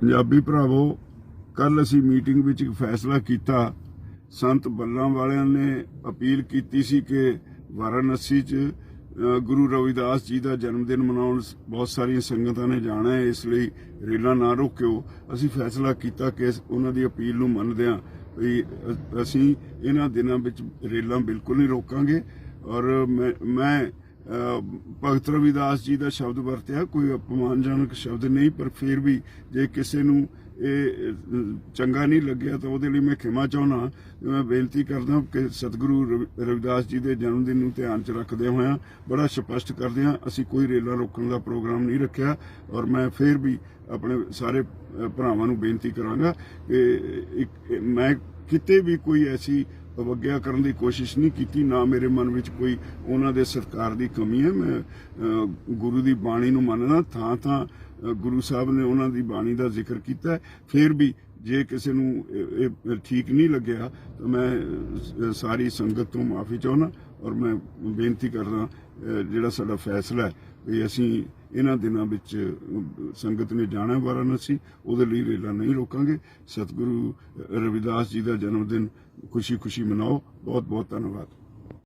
ਪੰਜਾਬੀ ਭਰਾਵੋ ਕੱਲ ਅਸੀਂ ਮੀਟਿੰਗ ਵਿੱਚ ਇੱਕ ਫੈਸਲਾ ਕੀਤਾ। ਸੰਤ ਬੱਲਾਂ ਵਾਲਿਆਂ ਨੇ ਅਪੀਲ ਕੀਤੀ ਸੀ ਕਿ ਵਾਰਾਣਸੀ 'ਚ ਗੁਰੂ ਰਵਿਦਾਸ ਜੀ ਦਾ ਜਨਮ ਦਿਨ ਮਨਾਉਣ ਬਹੁਤ ਸਾਰੀਆਂ ਸੰਗਤਾਂ ਨੇ ਜਾਣਾ ਹੈ, ਇਸ ਲਈ ਰੇਲਾਂ ਨਾ ਰੋਕਿਓ। ਅਸੀਂ ਫੈਸਲਾ ਕੀਤਾ ਕਿ ਉਹਨਾਂ ਦੀ ਅਪੀਲ ਨੂੰ ਮੰਨਦਿਆਂ ਵੀ ਅਸੀਂ ਇਹਨਾਂ ਦਿਨਾਂ ਵਿੱਚ ਰੇਲਾਂ ਬਿਲਕੁਲ ਨਹੀਂ ਰੋਕਾਂਗੇ। ਔਰ ਮੈਂ ਮੈਂ ਭਗਤ ਰਵਿਦਾਸ ਜੀ ਦਾ ਸ਼ਬਦ ਵਰਤਿਆ, ਕੋਈ ਅਪਮਾਨਜਨਕ ਸ਼ਬਦ ਨਹੀਂ, ਪਰ ਫਿਰ ਵੀ ਜੇ ਕਿਸੇ ਨੂੰ ਇਹ ਚੰਗਾ ਨਹੀਂ ਲੱਗਿਆ ਤਾਂ ਉਹਦੇ ਲਈ ਮੈਂ ਖਿਮਾ ਚਾਹਣਾ ਮੈਂ ਬੇਨਤੀ ਕਰਦਾ ਕਿ ਸਤਿਗੁਰੂ ਰਵി- ਰਵਿਦਾਸ ਜੀ ਦੇ ਜਨਮ ਦਿਨ ਨੂੰ ਧਿਆਨ 'ਚ ਰੱਖਦੇ ਹੋਇਆਂ ਬੜਾ ਸਪਸ਼ਟ ਕਰਦੇ ਹਾਂ, ਅਸੀਂ ਕੋਈ ਰੇਲਾਂ ਰੋਕਣ ਦਾ ਪ੍ਰੋਗਰਾਮ ਨਹੀਂ ਰੱਖਿਆ ਔਰ ਮੈਂ ਫਿਰ ਵੀ ਆਪਣੇ ਸਾਰੇ ਭਰਾਵਾਂ ਨੂੰ ਬੇਨਤੀ ਕਰਾਂਗਾ ਕਿ ਇੱਕ, ਮੈਂ ਕਿਤੇ ਵੀ ਕੋਈ ਐਸੀ ਅਵਗਿਆ ਕਰਨ ਦੀ ਕੋਸ਼ਿਸ਼ ਨਹੀਂ ਕੀਤੀ, ਨਾ ਮੇਰੇ ਮਨ ਵਿੱਚ ਕੋਈ ਉਹਨਾਂ ਦੇ ਸਤਕਾਰ ਦੀ ਕਮੀ ਹੈ। ਮੈਂ ਗੁਰੂ ਦੀ ਬਾਣੀ ਨੂੰ ਮੰਨਦਾ, ਥਾਂ ਥਾਂ ਗੁਰੂ ਸਾਹਿਬ ਨੇ ਉਹਨਾਂ ਦੀ ਬਾਣੀ ਦਾ ਜ਼ਿਕਰ ਕੀਤਾ। ਫਿਰ ਵੀ ਜੇ ਕਿਸੇ ਨੂੰ ਇਹ ਠੀਕ ਨਹੀਂ ਲੱਗਿਆ, ਤਾਂ ਮੈਂ ਸਾਰੀ ਸੰਗਤ ਤੋਂ ਮਾਫੀ ਚਾਹੁੰਦਾ ਔਰ ਮੈਂ ਬੇਨਤੀ ਕਰਦਾ ਜਿਹੜਾ ਸਾਡਾ ਫੈਸਲਾ ਹੈ, ਵੀ ਅਸੀਂ ਇਹਨਾਂ ਦਿਨਾਂ ਵਿੱਚ ਸੰਗਤ ਨੇ ਜਾਣਾ ਵਾਰਾਣਸੀ, ਉਹਦੇ ਲਈ ਰੇਲਾਂ ਨਹੀਂ ਰੋਕਾਂਗੇ। ਸਤਿਗੁਰੂ ਰਵਿਦਾਸ ਜੀ ਦਾ ਜਨਮ ਦਿਨ ਖੁਸ਼ੀ ਖੁਸ਼ੀ ਮਨਾਓ। ਬਹੁਤ ਬਹੁਤ ਧੰਨਵਾਦ।